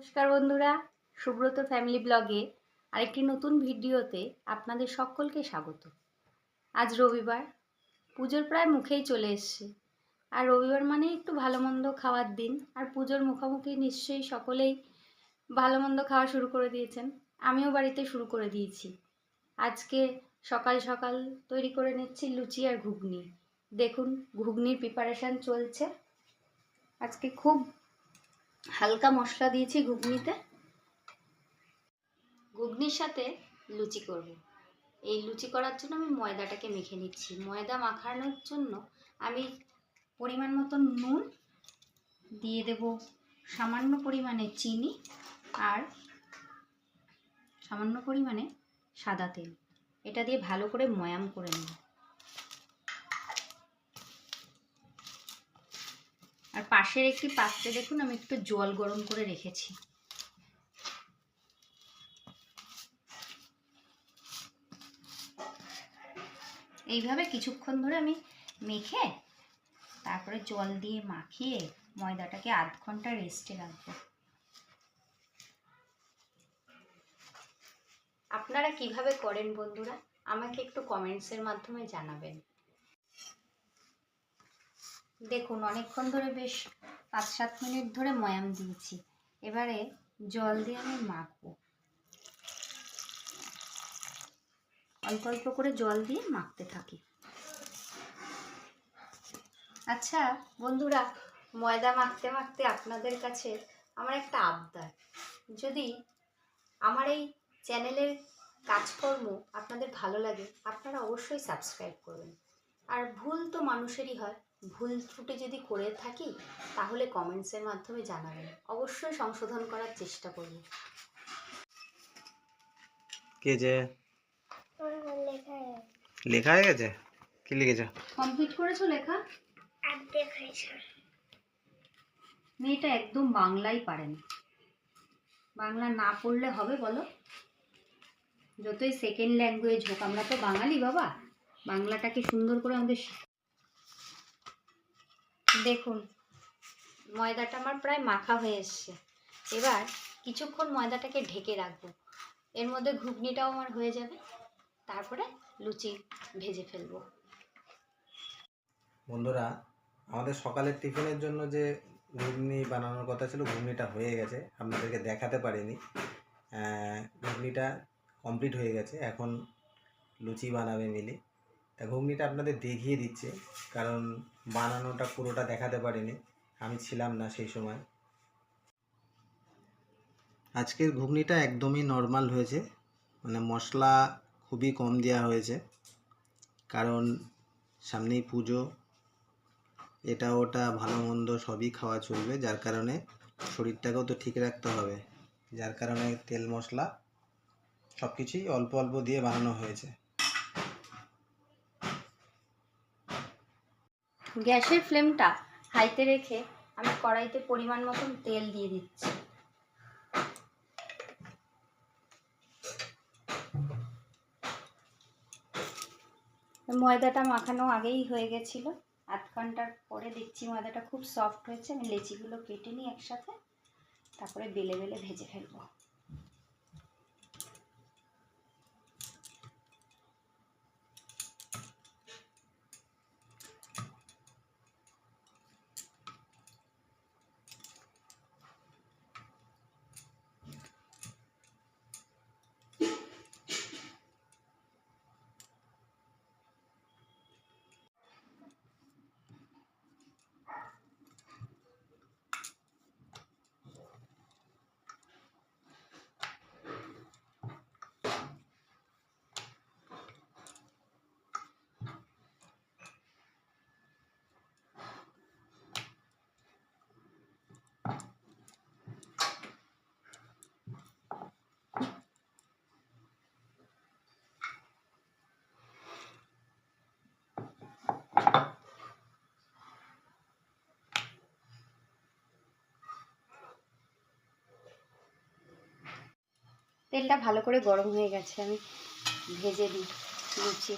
নমস্কার বন্ধুরা, সুব্রত ফ্যামিলি ব্লগে আরেকটি নতুন ভিডিওতে আপনাদের সকলকে স্বাগত। আজ রবিবার, পুজোর প্রায় মুখেই চলে এসছে। আর রবিবার মানে একটু ভালো মন্দ খাওয়ার দিন, আর পুজোর মুখোমুখি নিশ্চয়ই সকলেই ভালো মন্দ খাওয়া শুরু করে দিয়েছেন। আমিও বাড়িতে শুরু করে দিয়েছি। আজকে সকাল সকাল তৈরি করে নিচ্ছি লুচি আর ঘুগনি। দেখুন, ঘুগনির প্রিপারেশান চলছে। আজকে খুব হালকা মশলা দিয়েছি ঘুগনিতে। ঘুগনির সাথে লুচি করব। এই লুচি করার জন্য আমি ময়দাটাকে মেখে নিচ্ছি। ময়দা মাখানোর জন্য আমি পরিমাণ মতো নুন দিয়ে দেব, সামান্য পরিমাণে চিনি আর সামান্য পরিমাণে সাদা তেল। এটা দিয়ে ভালো করে ময়াম করে নেব আর পাশের একটি পাত্রে দেখুন, আমি একটু জল গরম করে রেখেছি। এইভাবে কিছুক্ষণ ধরে আমি মেখে তারপরে জল দিয়ে মাখিয়ে ময়দাটাকে আধ ঘণ্টা রেস্টে রাখব। আপনারা কীভাবে করেন বন্ধুরা? আমাকে একটু কমেন্টসের মাধ্যমে জানাবেন। দেখুন, অনেকক্ষণ ধরে বেশ পাঁচ সাত মিনিট ধরে ময়াম দিয়েছি। এবারে জল দিয়ে আমি মাখবো। অল্প অল্প করে জল দিয়ে মাখতে থাকি। আচ্ছা বন্ধুরা, ময়দা মাখতে মাখতে আপনাদের কাছে আমার একটা আবদার। যদি আমার এই চ্যানেলের কাজকর্ম আপনাদের ভালো লাগে, আপনারা অবশ্যই সাবস্ক্রাইব করবেন। আর ভুল তো মানুষেরই হয়। ভুল ত্রুটি যদি করে থাকি তাহলে কমেন্টসের মাধ্যমে জানাবেন। অবশ্যই সংশোধন করার চেষ্টা করব কে যে? লেখা হয়ে গেছে? কি লিখেছ? কমপ্লিট করেছ লেখা? মেয়েটা একদম বাংলাই পারে না। বাংলা না পড়লে হবে বলো? যতই সেকেন্ড ল্যাঙ্গুয়েজ হোক আমরা তো বাঙালি বাবা। বাংলাটাকে সুন্দর করে আমাদের দেখুন, ময়দাটা আমার প্রায় মাখা হয়ে এসছে। এবার কিছুক্ষণ ময়দাটাকে ঢেকে রাখব। এর মধ্যে ঘুগনিটাও আমার হয়ে যাবে। তারপরে লুচি ভেজে ফেলব। বন্ধুরা, আমাদের সকালের টিফিনের জন্য যে ঘুগনি বানানোর কথা ছিল, ঘুগনিটা হয়ে গেছে। আপনাদেরকে দেখাতে পারিনি। ঘুগনিটা কমপ্লিট হয়ে গেছে। এখন লুচি বানাবে মিলি। তা ঘুগনিটা আপনাদের দেখিয়ে দিচ্ছে, কারণ বানানোটা পুরোটা দেখাতে পারিনি, আমি ছিলাম না সেই সময়। আজকের ঘুগনিটা একদমই নর্মাল হয়েছে মানে মশলা খুবই কম দেওয়া হয়েছে, কারণ সামনেই পুজো, এটা ওটা ভালো মন্দ সবই খাওয়া চলবে, যার কারণে শরীরটাকেও তো ঠিক রাখতে হবে, যার কারণে তেল মশলা সব কিছুই অল্প অল্প দিয়ে বানানো হয়েছে। গ্যাসের ফ্লেমটা হাইতে রেখে আমি কড়াইতে পরিমাণ মতন তেল দিয়ে দিচ্ছি। ময়দাটা মাখানো আগেই হয়ে গেছিল। আধ ঘণ্টার পরে দেখছি ময়দাটা খুব সফট হয়েছে। আমি লেচিগুলো কেটে নিই একসাথে। তারপরে বেলে বেলে ভেজে ফেলব। তেলটা ভালো করে গরম হয়ে গেছে আমি ভেজে দিই লুচি।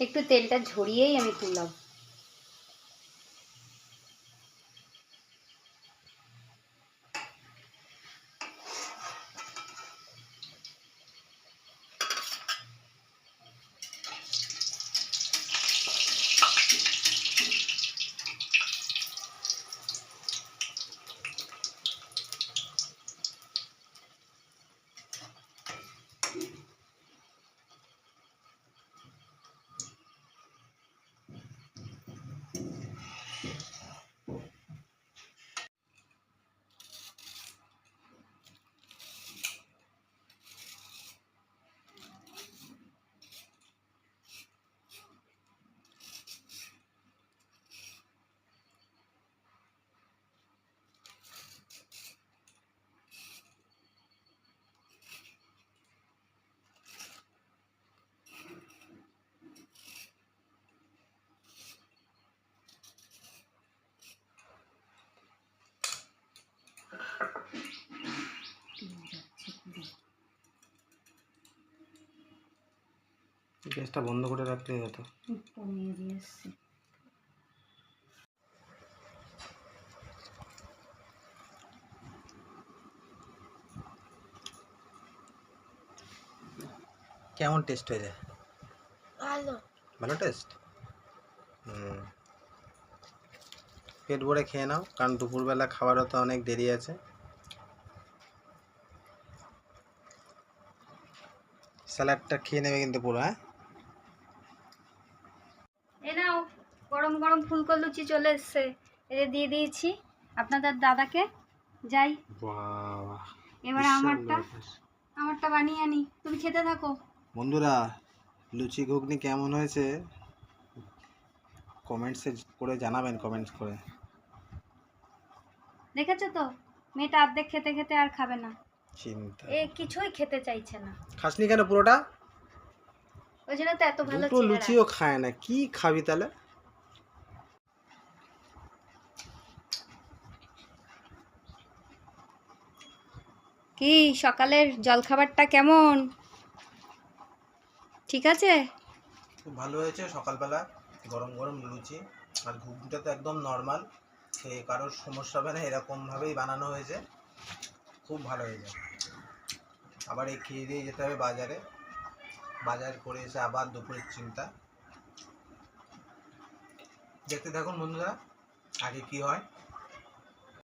একটু তেলটা ঝরিয়েই আমি তুললাম। গ্যাসটা বন্ধ করে রাখলেই হতো। কমিয়ে দিয়ে এসছি কেমন টেস্ট হয়ে যায়? ভালো। ভালো টেস্ট? হুম। পেট ভরে খেয়ে নাও কারণ দুপুরবেলা খাবারও তো অনেক দেরি আছে। স্যালাডটা খেয়ে নেবে কিন্তু পুরো হ্যাঁ এ নাও গরম লুচি চলে এসছে। এটা দিয়ে দিয়েছি আপনাদের দাদাকে। যাই। এবার আমারটা আমারটা বানিয়ে আনি। তুমি খেতে থাকো। বন্ধুরা লুচি ঘুগনি কেমন হয়েছে? কমেন্টসে করে জানাবেন কমেন্টস করে। দেখেছ তো? মেয়েটা অর্ধেক খেতে খেতে আর খাবে না। চিন্তা। এ কিছুই খেতে চাইছে না। খাসনি কেন পুরোটা? ওই জন্য তো এত ভালো দুটো লুচিও খায় না। কি খাবি তাহলে? কি সকালের জলখাবারটা কেমন? ঠিক আছে? খুব ভালো হয়েছে সকালবেলা, গরম গরম লুচি। আর ঘুগনিটা তো একদম নর্মাল খেয়ে কারোর সমস্যা হবে না, এরকমভাবেই বানানো হয়েছে। খুব ভালো হয়েছে। আবার এই খেয়ে দিয়ে যেতে হবে বাজারে। বাজার করে এসে আবার দুপুরের চিন্তা। দেখতে থাকুন বন্ধুরা, আগে কি হয়?